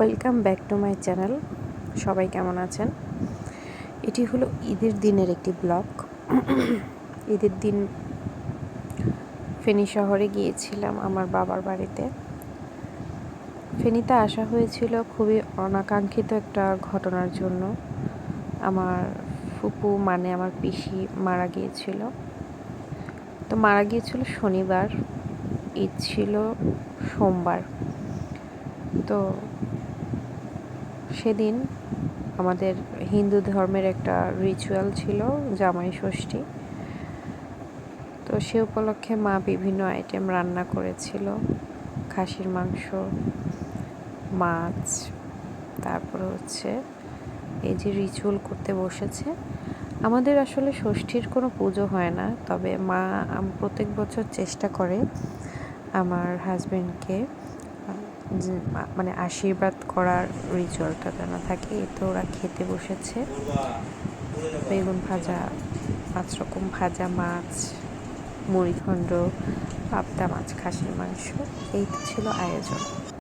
Welcome back to my channel সবাই কেমন আছেন? এটি হলো ঈদের দিনের একটি ব্লগ। ঈদের দিন ফেনী শহরে গিয়েছিলাম আমার বাবার বাড়িতে। ফেনীতে আসা হয়েছিল খুবই অনাকাঙ্ক্ষিত একটা ঘটনার জন্য। আমার ফুপু মানে আমার পিসি মারা গিয়েছিল। তো মারা গিয়েছিল শনিবার, ঈদ ছিল সোমবার। তো সেদিন আমাদের হিন্দু ধর্মের একটা রিচুয়াল ছিল, জামাই ষষ্ঠী। তো সে উপলক্ষে মা বিভিন্ন আইটেম রান্না করেছিল। খাসির মাংস, মাছ, তারপরে হচ্ছে এই যে রিচুয়াল করতে বসেছে। আমাদের আসলে ষষ্ঠীর কোনো পুজো হয় না, তবে মা প্রত্যেক বছর চেষ্টা করে আমার মা- মানে আশীর্বাদ করার রিচুয়ালটা যেন থাকে এ তো ওরা খেতে বসেছে। বেগুন ভাজা, পাঁচ রকম ভাজা মাছ মুড়িখণ্ড পাবদা মাছ, খাসির মাংস, এই তো ছিল আয়োজন।